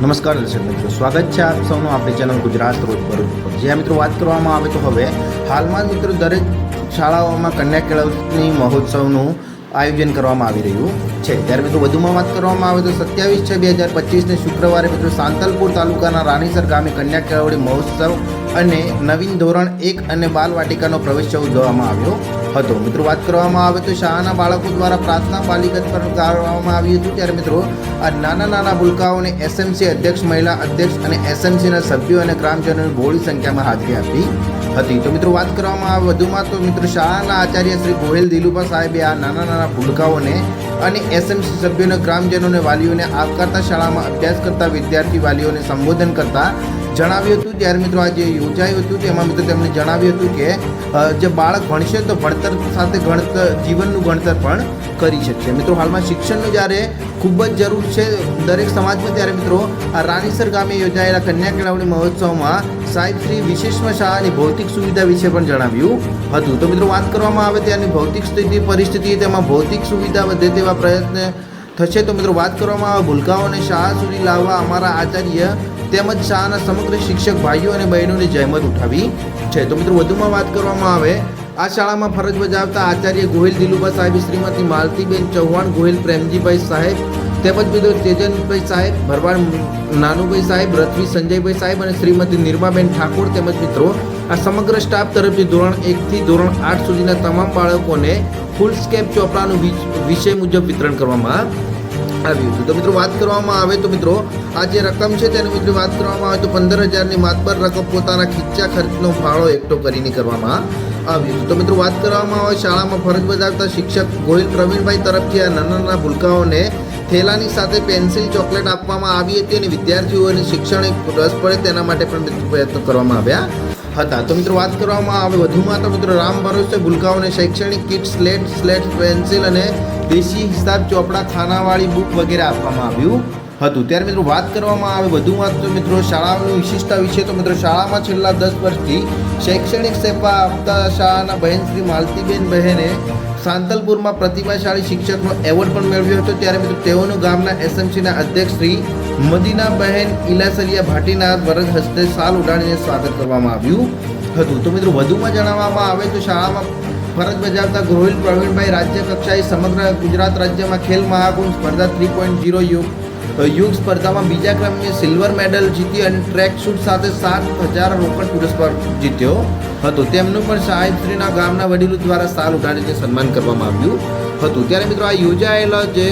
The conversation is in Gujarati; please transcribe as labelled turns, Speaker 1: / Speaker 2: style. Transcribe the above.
Speaker 1: નમસ્કાર દર્શક મિત્રો, સ્વાગત છે આપ સૌનું આપણી ચેનલ ગુજરાત રોજ પર. જે મિત્રો વાત કરવામાં આવે તો હવે હાલમાં મિત્રો દરેક શાળાઓમાં કન્યા કેળવણી મહોત્સવનું આયોજન કરવામાં આવી રહ્યું છે. ત્યારે મિત્રો વધુમાં વાત કરવામાં આવે તો સત્યાવીસ છ બે હજાર પચીસને શુક્રવારે મિત્રો સાંતલપુર તાલુકાના રાણીસર ગામે કન્યા કેળવણી મહોત્સવ અને નવીન ધોરણ એક અને બાલ વાટિકાનો પ્રવેશ ઉજવવામાં આવ્યો હતો. મિત્રો વાત કરવામાં આવે તો શાળાના બાળકો દ્વારા પ્રાર્થના પાલિકા પર કરવામાં આવ્યું હતું. ત્યારે મિત્રો આ નાના નાના ભૂલકાઓને એસએમસી અધ્યક્ષ, મહિલા અધ્યક્ષ અને એસએમસીના સભ્યો અને ગ્રામજનોની બહોળી સંખ્યામાં હાજરી આપી હતી. તો મિત્રો વાત કરવામાં આવે વધુમાં તો મિત્રો શાળાના આચાર્ય શ્રી ગોહિલ દિલુભા સાહેબે આ નાના નાના ભૂલકાઓને અને એસએમસી સભ્યોને ગ્રામજનોને, વાલીઓને આવકારતા શાળામાં અભ્યાસ કરતા વિદ્યાર્થી વાલીઓને સંબોધન કરતા જણાવ્યું હતું. ત્યારે મિત્રો આજે યોજાયું હતું. તેમાં મિત્રો તેમણે જણાવ્યું હતું કે જે બાળક ભણશે તો ભણતર સાથે ગણતર જીવનનું ગણતર પણ કરી શકશે. મિત્રો હાલમાં શિક્ષણનું જ્યારે ખૂબ જ જરૂર છે દરેક સમાજમાં ત્યારે મિત્રો, આ રાણીસર ગામે યોજાયેલા કન્યા કેળવણી મહોત્સવમાં સાહેબ શ્રી વિશેષમાં શાળાની ભૌતિક સુવિધા વિશે પણ જણાવ્યું હતું. તો મિત્રો, વાત કરવામાં આવે ત્યાંની ભૌતિક સ્થિતિ, પરિસ્થિતિ, તેમાં ભૌતિક સુવિધા વધે તેવા પ્રયત્ન થશે તો મિત્રો વાત કરવામાં આવે ભૂલકાઓને શાળા સુધી લાવવા અમારા આચાર્ય તેમજ શાળાના સમગ્ર શિક્ષક ભાઈઓ અને બહેનોની જહેમત ઉઠાવી છે. તો મિત્રો વધુમાં વાત કરવામાં આવે, આ શાળામાં ફરજ બજાવતા આચાર્ય ગોહિલ દિલુભા સાહેબ, શ્રીમતી માલતીબેન ચૌહાણ ગોહિલ, પ્રેમજીભાઈ સાહેબ તેમજ મિત્રો તેજનભાઈ સાહેબ, ભરવાડ નાનુભાઈ સાહેબ, રથવી સંજયભાઈ સાહેબ અને શ્રીમતી નિર્માબેન ઠાકોર તેમજ મિત્રો આ સમગ્ર સ્ટાફ તરફથી ધોરણ એકથી ધોરણ આઠ સુધીના તમામ બાળકોને ફૂલ સ્કેપ ચોપડાનું વિષય મુજબ વિતરણ કરવામાં આવ્યું હતું. તો મિત્રો વાત કરવામાં આવે તો મિત્રો, આ જે રકમ છે તેની મિત્રો વાત કરવામાં આવે તો પંદર હજારની માતબર રકમ પોતાના ખીચા ખર્ચનો ફાળો એકઠો કરીને કરવામાં આવ્યું તો મિત્રો વાત કરવામાં આવે, શાળામાં ફરજ બજાવતા શિક્ષક ગોહિલ પ્રવીણભાઈ તરફથી આ નાના નાના ભૂલકાઓને થેલાની સાથે પેન્સિલ, ચોકલેટ આપવામાં આવી હતી અને વિદ્યાર્થીઓને શિક્ષણ રસ પડે તેના માટે પણ પ્રયત્નો કરવામાં આવ્યા હતા. તો મિત્રો વાત કરવામાં આવે વધુમાં તો મિત્રો રામ ભરોસે ભૂલકાઓને શૈક્ષણિક કિટ સ્લેટ સ્લેટ પેન્સિલ અને દેશી હિસાબ ચોપડા, ખાનાવાળી બુક વગેરે આપવામાં આવ્યું હતું. ત્યારે મિત્રો વાત કરવામાં આવે વધુમાં તો મિત્રો શાળાઓની વિશિષ્ટતા વિશે, તો મિત્રો શાળામાં છેલ્લા દસ વર્ષથી શૈક્ષણિક સેવા આપતા શાળાના બહેન શ્રી માલતીબેન બહેને સાંતલપુરમાં પ્રતિભાશાળી શિક્ષકનો એવોર્ડ પણ મેળવ્યો હતો. ત્યારે મિત્રો તેઓનું ગામના એસએમસીના અધ્યક્ષ શ્રી મદીના બહેન ઇલાસરિયા ભાટીના વરદ હસ્તે સાલ ઉડાડીને સ્વાગત કરવામાં આવ્યું હતું. તો મિત્રો વધુમાં જણાવવામાં આવે તો શાળામાં ફરજ બજાવતા ગોહિલ પ્રવીણભાઈ રાજ્ય કક્ષાએ સમગ્ર ગુજરાત રાજ્યમાં ખેલ મહાકુંભ સ્પર્ધા થ્રી પોઈન્ટ ઝીરો યુગ યુગ સ્પર્ધામાં બીજા ક્રમે સિલ્વર મેડલ જીતી અને ટ્રેક શૂટ સાથે સાત હજાર રોકડ પુરસ્કાર જીત્યો હતો. તેમનું પણ સાહેબશ્રીના ગામના વડીલો દ્વારા સાલ ઉઠાડીને સન્માન કરવામાં આવ્યું હતું. ત્યારે મિત્રો આ યોજાયેલા જે